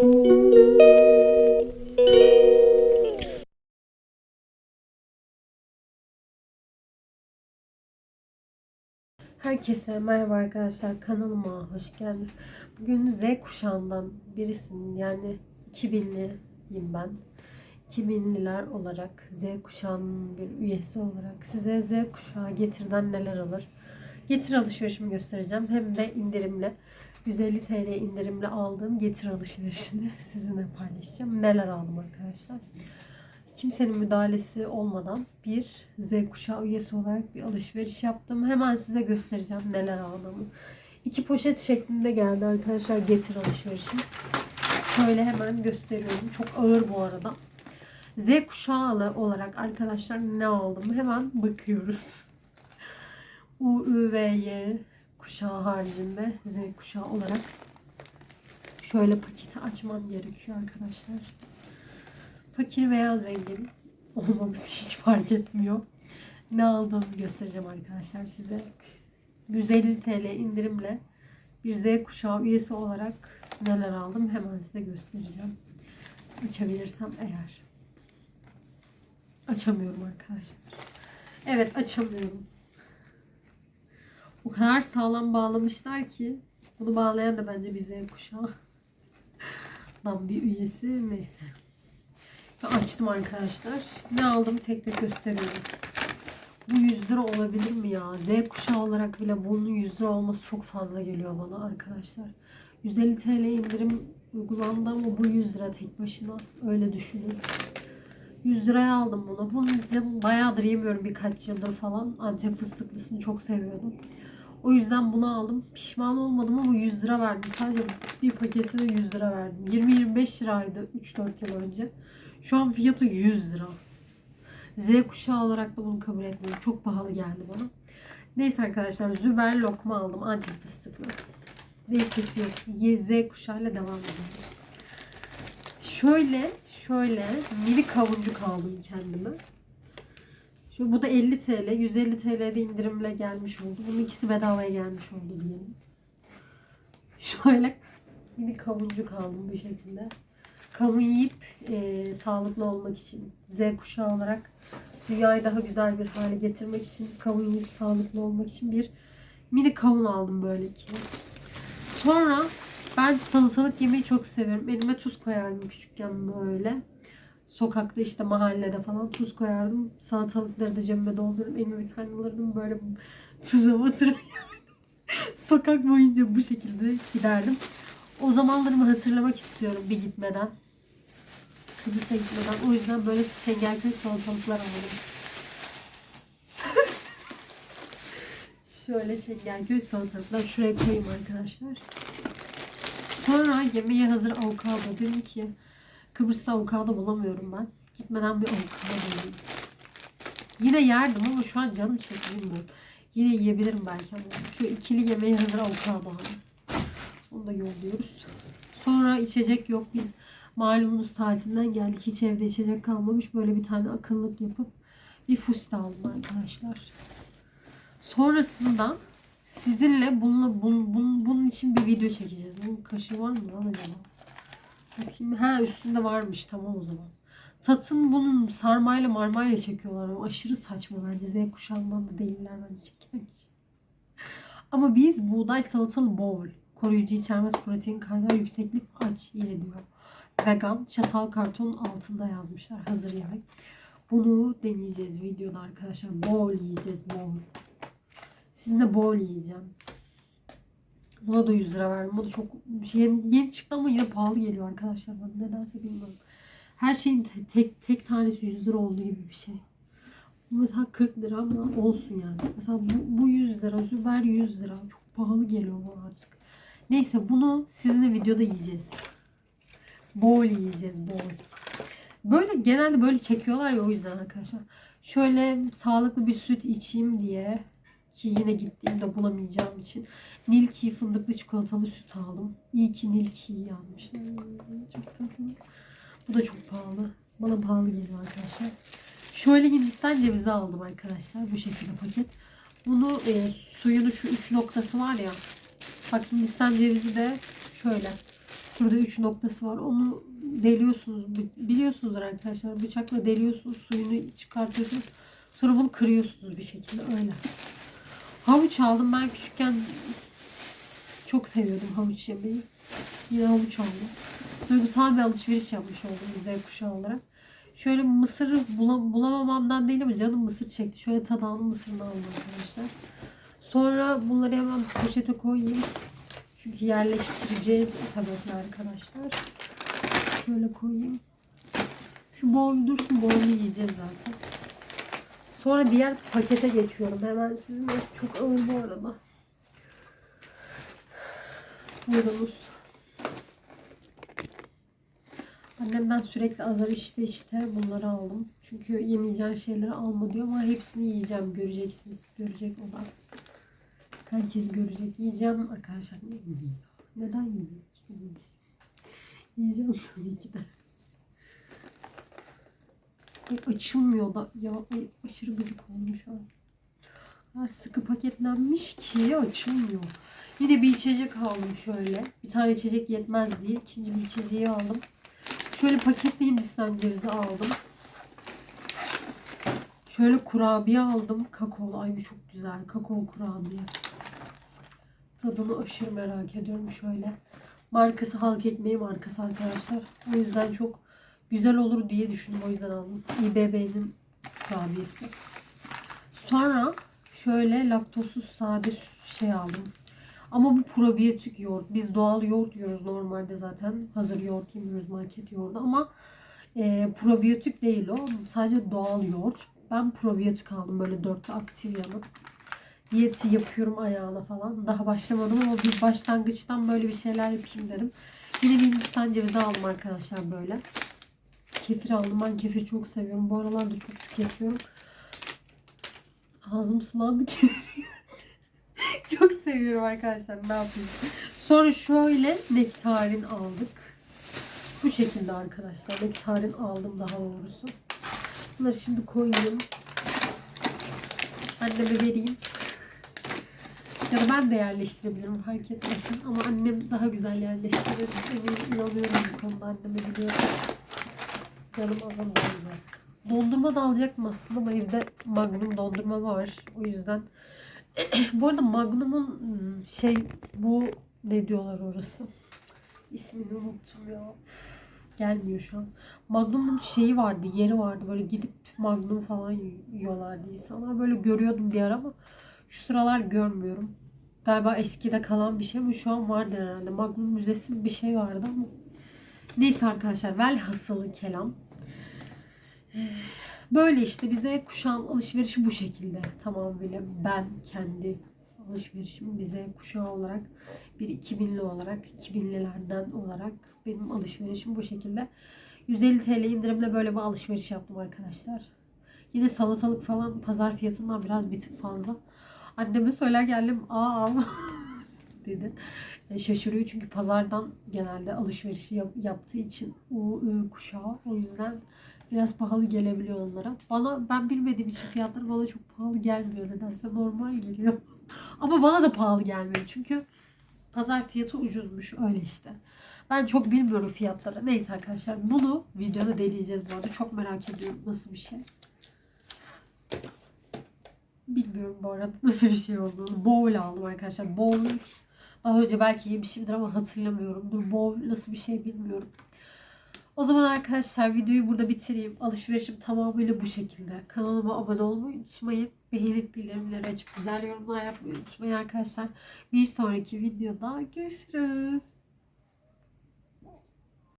Herkese merhaba arkadaşlar kanalıma hoş geldiniz. Bugün Z kuşağından birisinin yani 2000'liyim ben. 2000'liler olarak Z kuşağının bir üyesi olarak size Z kuşağı getirden neler alır? Getir alışverişimi göstereceğim. Hem de indirimli. 150 TL indirimli aldığım getir alışverişini sizinle paylaşacağım. Neler aldım arkadaşlar? kimsenin müdahalesi olmadan bir Z kuşağı üyesi olarak bir alışveriş yaptım. Hemen size göstereceğim neler aldığımı. İki poşet şeklinde geldi arkadaşlar getir alışverişim. Şöyle hemen gösteriyorum. Çok ağır bu arada. Z kuşağı olarak arkadaşlar ne aldım? Hemen bakıyoruz. U, Ü, V, Y kuşağı haricinde Z kuşağı olarak şöyle paketi açmam gerekiyor arkadaşlar fakir veya zengin olmamız hiç fark etmiyor. Ne aldığımı göstereceğim arkadaşlar size. 150 TL indirimle bir Z kuşağı üyesi olarak neler aldım hemen size göstereceğim. Açabilirsem eğer. Açamıyorum arkadaşlar. Evet açamıyorum. O kadar sağlam bağlamışlar ki bunu bağlayan da bence bir Z kuşağı. bir üyesi neyse. Açtım arkadaşlar. Ne aldım tek tek gösteriyorum. Bu 100 lira olabilir mi ya? Z kuşağı olarak bile bunun 100 lira olması çok fazla geliyor bana arkadaşlar. 150 TL indirim uygulandı ama bu 100 lira tek başına. Öyle düşünün. 100 liraya aldım bunu. Bunu bayağıdır yemiyorum birkaç yıldır falan. Antep fıstıklısını çok seviyordum. O yüzden bunu aldım. Pişman olmadım ama 100 lira verdim. Sadece bir paketine 100 lira verdim. 20-25 liraydı 3-4 yıl önce. Şu an fiyatı 100 lira. Z kuşağı olarak da bunu kabul etmiyorum. Çok pahalı geldi bana. Neyse arkadaşlar Züber lokma aldım. Antep fıstıklı. Neyse yok. Z kuşağıyla devam edelim. Şöyle şöyle mini kavuncuk aldım kendime. Şu, bu da 50 TL. 150 TL'de indirimle gelmiş oldu. Bunun ikisi bedavaya gelmiş oldu diyelim. Şöyle mini kavuncuk aldım bu şekilde kavun yiyip e, sağlıklı olmak için Z kuşağı olarak dünyayı daha güzel bir hale getirmek için kavun yiyip sağlıklı olmak için bir mini kavun aldım böyle ki. Sonra ben salatalık yemeyi çok severim. Elime tuz koyardım küçükken böyle. Sokakta işte mahallede falan tuz koyardım. Salatalıkları da cebime doldururum. Elime tane böyle tuza batırıp Sokak boyunca bu şekilde giderdim. O zamanlarımı hatırlamak istiyorum bir gitmeden. Kıbrıs'a gitmeden. O yüzden böyle çengelköy salatalıklar aldım. Şöyle çengelköy salatalıklar şuraya koyayım arkadaşlar. Sonra yemeğe hazır avokado. Dedim ki Kıbrıs'ta avokado bulamıyorum ben. Gitmeden bir avokado bulayım. Yine yerdim ama şu an canım çekmiyor. Yine yiyebilirim belki ama şu ikili yemeğe hazır avokado aldım. Onu da yolluyoruz. Sonra içecek yok. Biz malumunuz tatilinden geldik. Hiç evde içecek kalmamış. Böyle bir tane akıllık yapıp bir fuste aldım arkadaşlar. Sonrasında sizinle bununla bun, bun, bunun için bir video çekeceğiz. Bunun kaşığı var mı lan acaba? Bakayım. Ha üstünde varmış. Tamam o zaman. Tatın bunun sarmayla marmayla çekiyorlar. O aşırı saçma bence. Z kuşağından da değiller bence çeken. Ama biz buğday salatalı bol koruyucu içermez protein kaynağı yükseklik aç ye diyor. Vegan çatal kartonun altında yazmışlar hazır yemek. Bunu deneyeceğiz videoda arkadaşlar. Bol yiyeceğiz bol. Sizinle bol yiyeceğim. Buna da 100 lira verdim. Bu da çok şey, yeni çıktı ama yine pahalı geliyor arkadaşlar. Ben nedense bilmiyorum. Her şeyin tek tek tanesi 100 lira olduğu gibi bir şey. Mesela 40 lira ama olsun yani. Mesela bu, bu 100 lira, Züber 100 lira. Çok pahalı geliyor bana artık. Neyse bunu sizinle videoda yiyeceğiz. Bol yiyeceğiz bol. Böyle genelde böyle çekiyorlar ya o yüzden arkadaşlar. Şöyle sağlıklı bir süt içeyim diye ki yine gittiğimde bulamayacağım için Nilki fındıklı çikolatalı süt aldım. İyi ki Nilki yazmışlar. Çok tatlı. Bu da çok pahalı. Bana pahalı geliyor arkadaşlar. Şöyle Hindistan cevizi aldım arkadaşlar. Bu şekilde paket. Bunu e, suyunu şu üç noktası var ya Bak Hindistan cevizi de şöyle. Şurada 3 noktası var. Onu deliyorsunuz. Bi- Biliyorsunuzdur arkadaşlar. Bıçakla deliyorsunuz. Suyunu çıkartıyorsunuz. Sonra bunu kırıyorsunuz bir şekilde. Öyle. Havuç aldım. Ben küçükken çok seviyordum havuç yemeyi. Yine havuç aldım. Duygusal bir alışveriş yapmış oldum Z kuşağı olarak. Şöyle mısırı bula- bulamamamdan değil ama canım mısır çekti. Şöyle tadağının mısırını aldım arkadaşlar. Sonra bunları hemen poşete koyayım. Çünkü yerleştireceğiz o sebeple arkadaşlar. Şöyle koyayım. Şu boğul dursun boğulu yiyeceğiz zaten. Sonra diğer pakete geçiyorum. Hemen sizinle çok ağır bu arada. Buyurunuz. Annemden sürekli azar işte işte bunları aldım. Çünkü yemeyeceğin şeyleri alma diyor ama hepsini yiyeceğim. Göreceksiniz. Görecek o da. Herkes görecek. Yiyeceğim arkadaşlar. Ne? Neden yiyeyim? Yiyeceğim tabii ki de. Açılmıyor da. Ya ay, aşırı gıcık oldum şu an. Kadar sıkı paketlenmiş ki açılmıyor. Yine bir içecek aldım şöyle. Bir tane içecek yetmez diye ikinci bir içeceği aldım. Şöyle paketli Hindistan cevizi aldım. Şöyle kurabiye aldım. Kakaolu. Ay bu çok güzel. Kakao kurabiye. Tadını aşırı merak ediyorum şöyle. Markası halk ekmeği markası arkadaşlar. O yüzden çok güzel olur diye düşündüm. O yüzden aldım. İBB'nin kurabiyesi. Sonra şöyle laktozsuz sade şey aldım. Ama bu probiyotik yoğurt. Biz doğal yoğurt yiyoruz normalde zaten. Hazır yoğurt yemiyoruz market yoğurdu ama e, probiyotik değil o. Sadece doğal yoğurt. Ben probiyotik aldım böyle dörtlü aktif yanı. Diyeti yapıyorum ayağına falan. Daha başlamadım ama bir başlangıçtan böyle bir şeyler yapayım dedim. Yine bir Hindistan cevizi aldım arkadaşlar böyle. Kefir aldım. Ben kefir çok seviyorum. Bu aralarda çok tüketiyorum. Ağzım sulandı ki. çok seviyorum arkadaşlar. Ne yapayım? Sonra şöyle nektarin aldık. Bu şekilde arkadaşlar. Nektarin aldım daha doğrusu. Bunları şimdi koyayım. Anneme vereyim. Ya da ben de yerleştirebilirim fark etmesin. Ama annem daha güzel yerleştirir. Eminim inanıyorum bu konuda anneme biliyorum. Canım da güzel. Dondurma da alacaktım aslında ama evde Magnum dondurma var. O yüzden bu arada Magnum'un hmm, şey bu ne diyorlar orası? İsmini unuttum ya. Gelmiyor şu an. Magnum'un şeyi vardı, yeri vardı. Böyle gidip Magnum falan yiyorlardı insanlar. Böyle görüyordum ara ama şu sıralar görmüyorum. Galiba eskide kalan bir şey ama şu an vardı herhalde. Magnum Müzesi bir şey vardı ama. Neyse arkadaşlar velhasılı kelam. Böyle işte bize kuşağın alışverişi bu şekilde tamamıyla ben kendi alışverişim bize kuşağı olarak bir 2000'li olarak 2000'lilerden olarak benim alışverişim bu şekilde. 150 TL indirimle böyle bir alışveriş yaptım arkadaşlar. Yine salatalık falan pazar fiyatından biraz bir tık fazla. Anneme söyler geldim aa dedi. E, şaşırıyor çünkü pazardan genelde alışverişi yap- yaptığı için o e, kuşağı o yüzden biraz pahalı gelebiliyor onlara. Bana ben bilmediğim için fiyatları bana çok pahalı gelmiyor nedense normal geliyor. Ama bana da pahalı gelmiyor çünkü pazar fiyatı ucuzmuş öyle işte. Ben çok bilmiyorum fiyatları. Neyse arkadaşlar bunu videoda deneyeceğiz bu arada. Çok merak ediyorum nasıl bir şey. Bilmiyorum bu arada nasıl bir şey olduğunu. Bowl aldım arkadaşlar. Bowl daha önce belki yemişimdir ama hatırlamıyorum. Bowl nasıl bir şey bilmiyorum. O zaman arkadaşlar videoyu burada bitireyim. Alışverişim tamamıyla bu şekilde. Kanalıma abone olmayı unutmayın. Beğenip bildirimleri açıp güzel yorumlar yapmayı unutmayın arkadaşlar. Bir sonraki videoda görüşürüz.